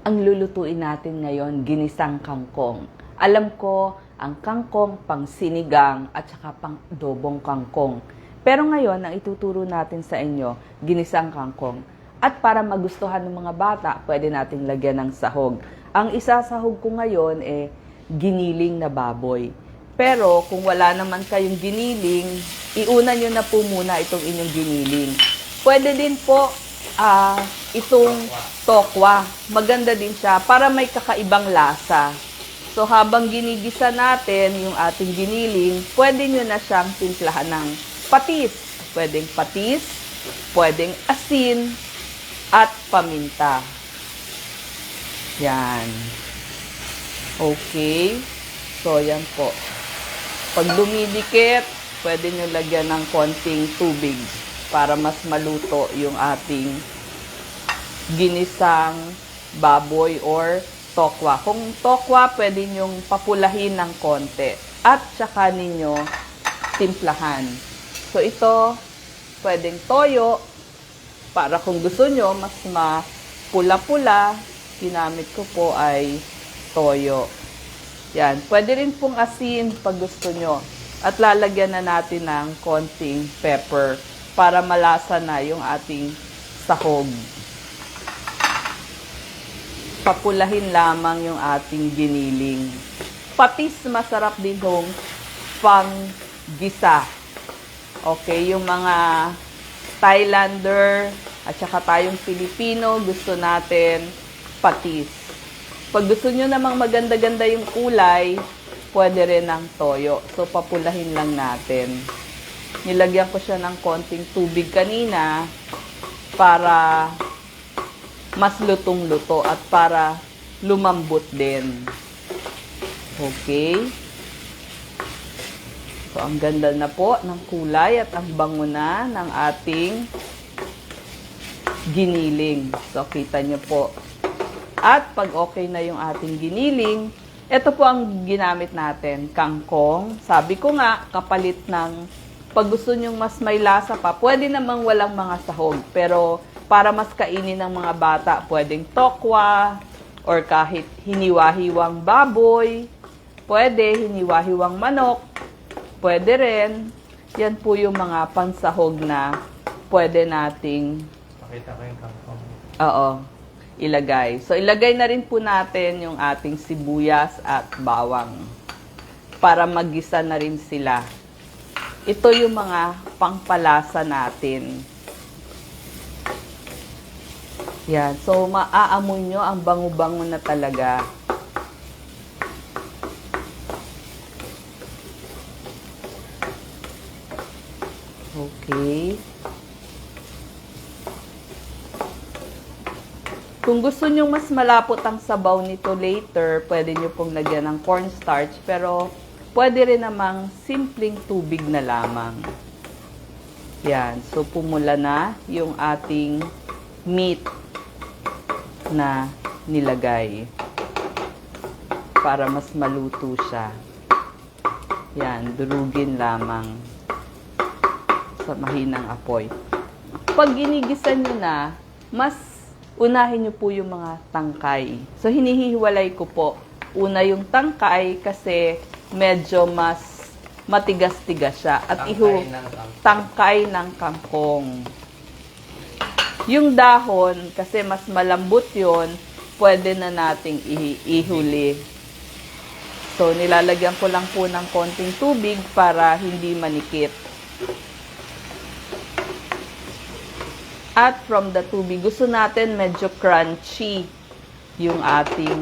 ang lulutuin natin ngayon, ginisang kangkong. Alam ko, ang kangkong pang sinigang at saka pang dobong kangkong. Pero ngayon, ang ituturo natin sa inyo, ginisang kangkong. At para magustuhan ng mga bata, pwede nating lagyan ng sahog. Ang isasahog ko ngayon eh, giniling na baboy. Pero kung wala naman kayong giniling, iuna nyo na po muna itong inyong giniling. Pwede din po ah, itong tokwa. Maganda din siya para may kakaibang lasa. So habang ginigisa natin yung ating giniling, pwede nyo na siyang timplahan ng patis. Pwedeng patis, pwedeng asin, at paminta. Yan. Okay. So, yan po. Pag dumidikit, pwede nyo lagyan ng konting tubig para mas maluto yung ating ginisang baboy or tokwa. Kung tokwa, pwede nyong papulahin ng konti. At saka ninyo timplahan. So, ito, pwedeng toyo. Para kung gusto nyo, mas mapula-pula, ginamit ko po ay toyo. Yan. Pwede rin pong asin pag gusto nyo. At lalagyan na natin ng konting pepper para malasa na yung ating sahog. Papulahin lamang yung ating giniling. Patis masarap din hong pang gisa. Okay, yung mga Thailander at saka tayong Pilipino, gusto natin patis. Pag gusto nyo namang maganda-ganda yung kulay, pwede rin ng toyo. So, papulahin lang natin. Nilagyan ko siya ng konting tubig kanina para mas lutong-luto at para lumambot din. Okay. So, ang ganda na po ng kulay at ang bango na ng ating giniling. So, kita nyo po. At pag okay na yung ating giniling, ito po ang ginamit natin, kangkong. Sabi ko nga, kapalit ng, pag gusto nyong mas may lasa pa, pwede namang walang mga sahog. Pero para mas kainin ng mga bata, pwedeng tokwa, or kahit hiniwa-hiwang baboy, pwede hiniwa-hiwang manok, pwede rin. Yan po yung mga pansahog na pwede nating Pakita ko yung kangkong. Oo. Ilagay. So, ilagay na rin po natin yung ating sibuyas at bawang para magisa na rin sila. Ito yung mga pangpalasa natin. Yan. So, maaamoy nyo ang bango-bango na talaga. Okay. Kung gusto nyo mas malapot ang sabaw nito later, pwede nyo pong lagyan ng cornstarch. Pero pwede rin namang simpleng tubig na lamang. Yan. So, pumula na yung ating meat na nilagay. Para mas maluto siya. Yan. Durugin lamang sa mahinang apoy. Pag ginigisan nyo na, mas unahin nyo po yung mga tangkay. So, hinihiwalay ko po. Una yung tangkay kasi medyo mas matigas-tigas siya. At Tangkay ihu ng tangkay ng kangkong. Yung dahon, kasi mas malambot yon pwede na nating ihuli. So, nilalagyan ko lang po ng konting tubig para hindi manikit. At from the tubig, gusto natin medyo crunchy yung ating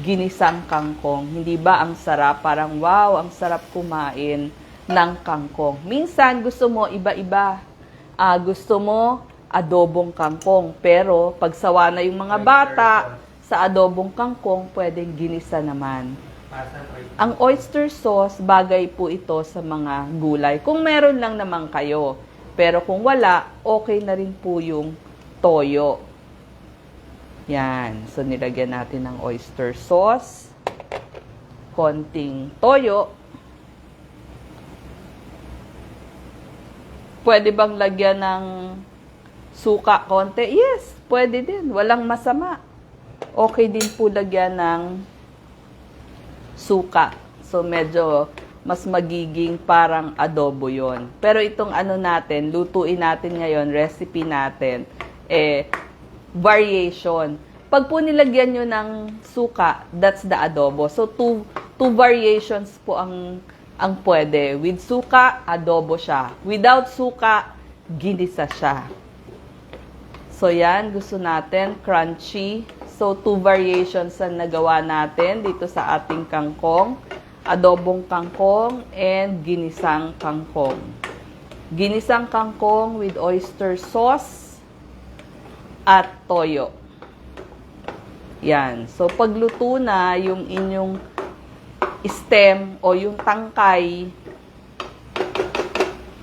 ginisang kangkong. Hindi ba ang sarap? Parang wow, ang sarap kumain ng kangkong. Minsan gusto mo iba-iba. Ah, gusto mo adobong kangkong. Pero pag sawa na yung mga bata sa adobong kangkong, pwedeng ginisa naman. Ang oyster sauce, bagay po ito sa mga gulay. Kung meron lang naman kayo. Pero kung wala, okay na rin po yung toyo. Yan. So, nilagyan natin ng oyster sauce. Konting toyo. Pwede bang lagyan ng suka konti, yes, pwede din. Walang masama. Okay din po lagyan ng suka. So, medyo mas magiging parang adobo yon. Pero itong ano natin, lutuin natin ngayon, recipe natin, eh, variation. Pag po nilagyan nyo ng suka, that's the adobo. So, two, two variations po ang, ang pwede. With suka, adobo siya. Without suka, ginisa siya. So, yan. Gusto natin. Crunchy. So, two variations ang nagawa natin dito sa ating kangkong. Adobong kangkong and ginisang kangkong. Ginisang kangkong with oyster sauce at toyo. Yan. So, pagluto na yung inyong stem o yung tangkay,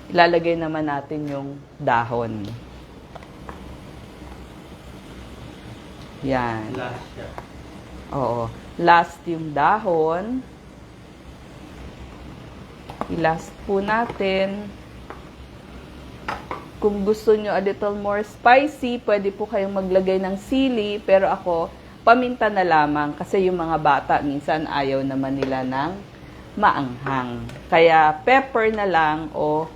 ilalagay naman natin yung dahon. Yan. Last siya. Oo. Last yung dahon. I-last po natin. Kung gusto nyo a little more spicy, pwede po kayong maglagay ng sili. Pero ako, paminta na lamang. Kasi yung mga bata, minsan ayaw naman nila ng maanghang. Kaya pepper na lang o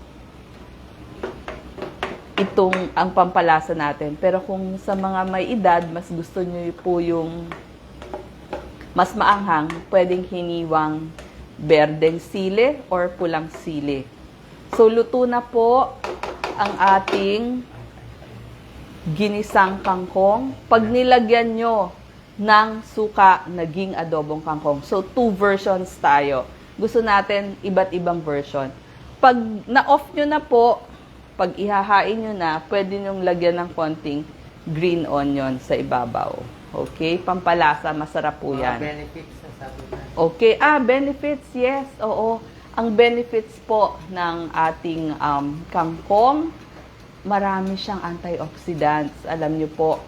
itong ang pampalasa natin. Pero kung sa mga may edad, mas gusto nyo po yung mas maanghang, pwedeng hiniwang berdeng sili or pulang sili. So, luto na po ang ating ginisang kangkong. Pag nilagyan nyo ng suka, naging adobong kangkong. So, two versions tayo. Gusto natin iba't ibang version. Pag na-off nyo na po, pag ihahain nyo na, pwede nyong lagyan ng konting green onion sa ibabaw. Okay? Pampalasa, masarap po yan. benefits na sabi na. Okay. Ah, benefits, yes. Oo. Ang benefits po ng ating um, kangkong, marami siyang antioxidants. Alam niyo po,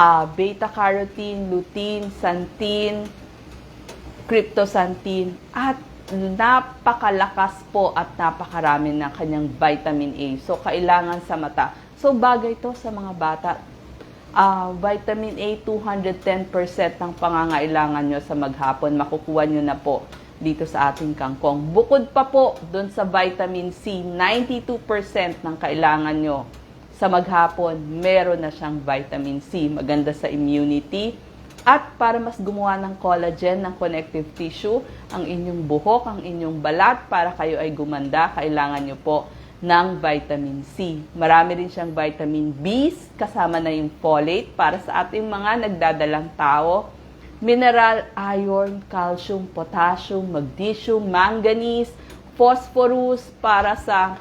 ah, beta-carotene, lutein, xanthin, cryptoxanthin, at napakalakas po at napakarami ng kanyang vitamin A. So, kailangan sa mata. So, bagay to sa mga bata. Ah, vitamin A, 210% ng pangangailangan nyo sa maghapon. Makukuha nyo na po dito sa ating kangkong. Bukod pa po doon sa vitamin C, 92% ng kailangan nyo sa maghapon, meron na siyang vitamin C. Maganda sa immunity. At para mas gumawa ng collagen, ng connective tissue, ang inyong buhok, ang inyong balat, para kayo ay gumanda, kailangan nyo po ng vitamin C. Marami rin siyang vitamin B, kasama na yung folate para sa ating mga nagdadalang tao. Mineral, iron, calcium, potassium, magnesium, manganese, phosphorus para sa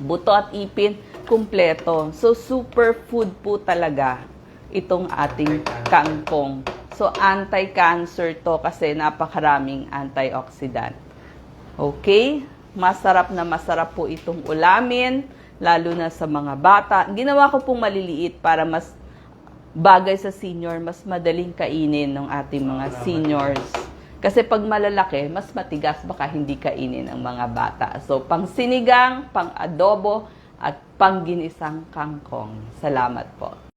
buto at ipin, kumpleto. So, superfood po talaga itong ating kangkong. So, anti-cancer to kasi napakaraming antioxidant. Okay? Masarap na masarap po itong ulamin, lalo na sa mga bata. Ginawa ko pong maliliit para mas bagay sa senior, mas madaling kainin ng ating mga seniors. Kasi pag malalaki, mas matigas, baka hindi kainin ng mga bata. So, pang sinigang, pang adobo, at pang ginisang kangkong. Salamat po.